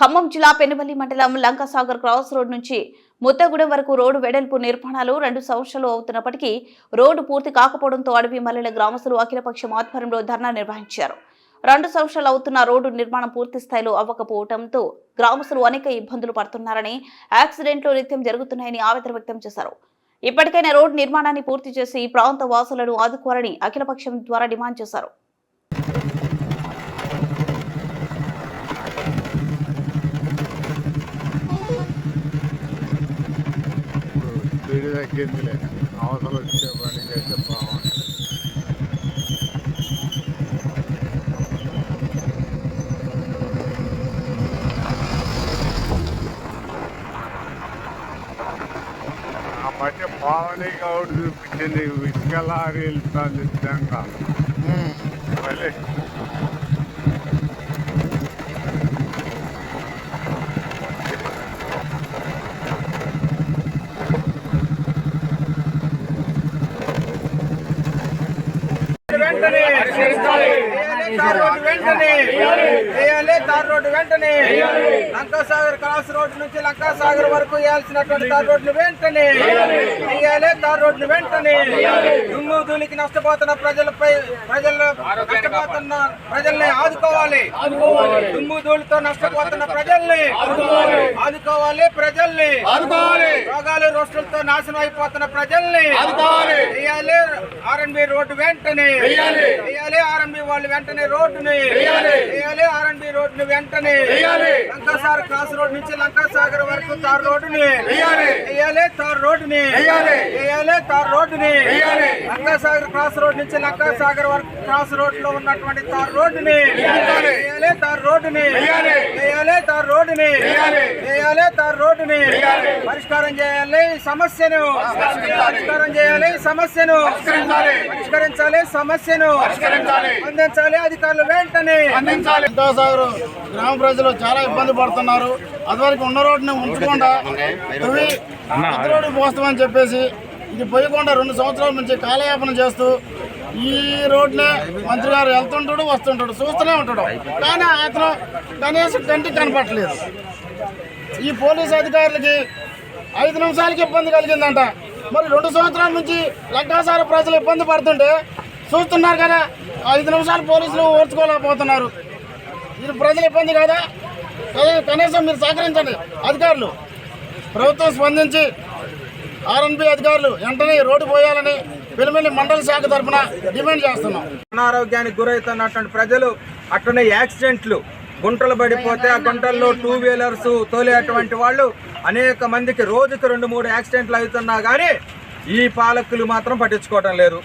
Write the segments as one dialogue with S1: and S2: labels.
S1: ఖమ్మం జిల్లా పెనుబల్లి మండలం Lankasagar cross road నుంచి ముత్తగూడెం వరకు రోడ్డు వెడల్పు నిర్మాణాలు రెండు సంవత్సరాలు అవుతున్నప్పటికీ రోడ్డు పూర్తి కాకపోవడంతో అడవి మల్లెల గ్రామస్తులు అఖిలపక్షం ఆధ్వర్యంలో ధర్నా నిర్వహించారు. రెండు సంవత్సరాలు అవుతున్న రోడ్డు నిర్మాణం పూర్తి స్థాయిలో అవ్వకపోవడంతో గ్రామస్తులు అనేక ఇబ్బందులు పడుతున్నారని యాక్సిడెంట్లు నిత్యం జరుగుతున్నాయని ఆవేదన వ్యక్తం చేశారు. ఇప్పటికైనా రోడ్డు నిర్మాణాన్ని పూర్తి చేసి ఈ ప్రాంత వాసులను ఆదుకోవాలని అఖిలపక్షం ద్వారా డిమాండ్ చేశారు.
S2: స్పీడ్ తగ్గిందిలే అవసరం వచ్చే పనికి అయితే ఆ మధ్య పావని గౌడ్ చూపించింది ఇసుక లారీ వెళ్తుంది నిజంగా మళ్ళీ
S3: వెంటనే. వెంటనే. రోడ్డు వెంటనే. లంకాసాగర్ క్రాస్ రోడ్ నుంచి లంకాసాగర్ వరకు వేయాల్సినటువంటి తార్ రోడ్డు వెంటనే వేయాలి. తార్ రోడ్డు వెంటనే దుమ్ము ధూళికి నష్టపోతున్న ప్రజలపై ప్రజల నష్టపోతున్న ప్రజల్ని ఆదుకోవాలి. దుమ్ము ధూళితో నష్టపోతున్న ప్రజల్ని ఆదుకోవాలి. ప్రజల్ని రోగాలు రోస్టులతో నాశనం అయిపోతున్న ప్రజల్ని వేయాలి. ఆర్ఎన్బి రోడ్డు వెంటనే వేయాలి. ఆర్ఎన్బి వాళ్ళు వెంటనే రోడ్డుని వేయాలి. ఆర్ఎన్బి రోడ్డుని వెంటనే లంకాసాగర్ క్రాస్ రోడ్ నుంచి లంకాసాగర్ వరకు తార్ రోడ్డుని వేయాలి తార్ రోడ్డుని వేయాలి తార్ రోడ్డుని లంకాసాగర్ క్రాస్ రోడ్ నుంచి లంకాసాగర్ వరకు క్రాస్ రోడ్లో ఉన్నటువంటి తార్ రోడ్డుని వేయాలి తార్ రోడ్డుని రోడ్డుని వేయాలి తార్ రోడ్డుని పరిష్కారం చేయాలి ఈ సమస్యను పరిష్కారం చేయాలి సమస్యను పరిష్కరించాలి. సమస్యను అందించాలి అధికారులు వెంటనే
S4: సాగర్ గ్రామ ప్రజలు చాలా ఇబ్బంది పడుతున్నారు. అదివరకు ఉన్న రోడ్డుని ఉంచకుండా రోడ్డు పోస్తామని చెప్పేసి ఇది పోయకుండా రెండు సంవత్సరాల నుంచి కాలయాపన చేస్తూ ఈ రోడ్లే మంత్రి గారు వెళ్తుంటాడు వస్తుంటాడు చూస్తూనే ఉంటాడు. కానీ అతను కనీసం కంటికి కనపట్టలేదు ఈ పోలీస్ అధికారులకి ఐదు నిమిషాలకి ఇబ్బంది కలిగిందంట. మరి రెండు సంవత్సరాల నుంచి లంకాసార ప్రజలు ఇబ్బంది పడుతుంటే చూస్తున్నారు కదా ఐదు నిమిషాలు పోలీసులు ఓర్చుకోలేకపోతున్నారు. ఇది ప్రజలు ఇబ్బంది కదా? కనీసం మీరు సహకరించండి. అధికారులు ప్రభుత్వం స్పందించి ఆర్ఎన్బి అధికారులు వెంటనే రోడ్డు పోయాలని పెనుమల్లి మండల శాఖ తరఫున డిమాండ్ చేస్తున్నాం.
S3: అనారోగ్యానికి గురవుతున్నటువంటి ప్రజలు అట్లనే యాక్సిడెంట్లు గుంటలు పడిపోతే ఆ గుంటల్లో టూ వీలర్స్ తోలేటువంటి వాళ్ళు అనేక మందికి రోజుకి రెండు మూడు యాక్సిడెంట్లు అవుతున్నా కానీ ఈ పాలకులు మాత్రం పట్టించుకోవడం లేదు.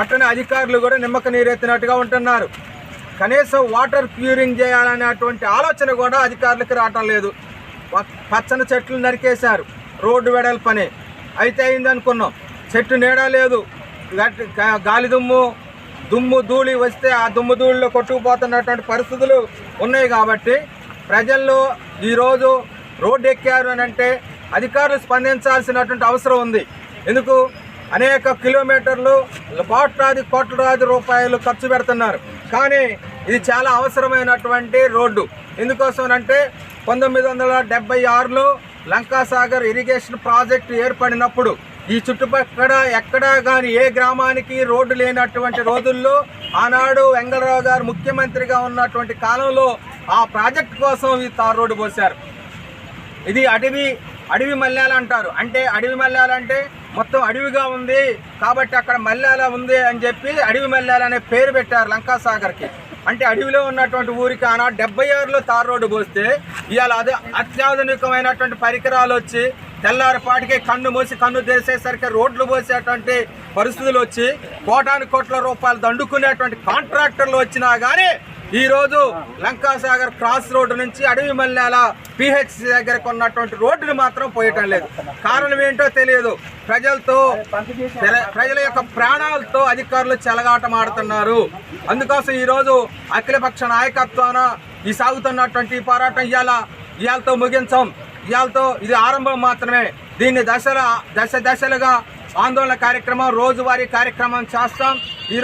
S3: అట్లనే అధికారులు కూడా నిమ్మక నీరెత్తినట్టుగా ఉంటున్నారు. కనీసం వాటర్ క్యూరింగ్ చేయాలనేటువంటి ఆలోచన కూడా అధికారులకు రావటం లేదు. పచ్చని చెట్లు నరికేశారు. రోడ్డు వెడల్పని. అయితే అయిందనుకున్నాం. చెట్టు నీడ లేదు. గాలి దుమ్ము దుమ్ము ధూళి వస్తే ఆ దుమ్ము ధూళిలో కొట్టుకుపోతున్నటువంటి పరిస్థితులు ఉన్నాయి కాబట్టి ప్రజల్లో ఈరోజు రోడ్డు ఎక్కారు అని అంటే అధికారులు స్పందించాల్సినటువంటి అవసరం ఉంది. ఎందుకు? అనేక కిలోమీటర్లు కోట్లాది కోట్లాది రూపాయలు ఖర్చు పెడుతున్నారు. కానీ ఇది చాలా అవసరమైనటువంటి రోడ్డు. ఎందుకోసం అంటే పంతొమ్మిది వందల డెబ్బై ఆరులో లంకాసాగర్ ఇరిగేషన్ ప్రాజెక్టు ఏర్పడినప్పుడు ఈ చుట్టుపక్కల ఎక్కడా కానీ ఏ గ్రామానికి రోడ్డు లేనటువంటి రోజుల్లో ఆనాడు వెంగళరావు గారు ముఖ్యమంత్రిగా ఉన్నటువంటి కాలంలో ఆ ప్రాజెక్ట్ కోసం ఈ తార్ రోడ్డు పోశారు. ఇది అడవి అడవి మల్లెలు అంటారు. అంటే అడవి మల్యాల అంటే మొత్తం అడవిగా ఉంది కాబట్టి అక్కడ మల్యాల ఉంది అని చెప్పి అడవి మల్లెలు అనే పేరు పెట్టారు లంకాసాగర్కి. అంటే అడవిలో ఉన్నటువంటి ఊరికి ఆనాడు డెబ్బై ఆరులో తార్ రోడ్డు పోస్తే ఇవాళ అదే అత్యాధునికమైనటువంటి పరికరాలు వచ్చి తెల్లారిపాటికి కన్ను మూసి కన్ను తెరిసేసరికి రోడ్లు పోసేటువంటి పరిస్థితులు వచ్చి కోటాను కోట్ల రూపాయలు దండుకునేటువంటి కాంట్రాక్టర్లు వచ్చినా కానీ ఈ రోజు లంకాసాగర్ క్రాస్ రోడ్డు నుంచి అడవి మల్లెల పిహెచ్సి దగ్గరకు ఉన్నటువంటి రోడ్డును మాత్రం పోయటం లేదు. కారణం ఏంటో తెలియదు. ప్రజలతో ప్రజల యొక్క ప్రాణాలతో అధికారులు చెలగాటం ఆడుతున్నారు. అందుకోసం ఈరోజు అఖిలపక్ష నాయకత్వాన ఈ సాగుతున్నటువంటి ఈ పోరాటం ఇవాళ ఇవాళతో ముగించాం. ఇవాళతో ఇది ఆరంభం మాత్రమే. దీన్ని దశల దశ దశలుగా ఆందోళన కార్యక్రమం రోజువారీ కార్యక్రమం చేస్తాం.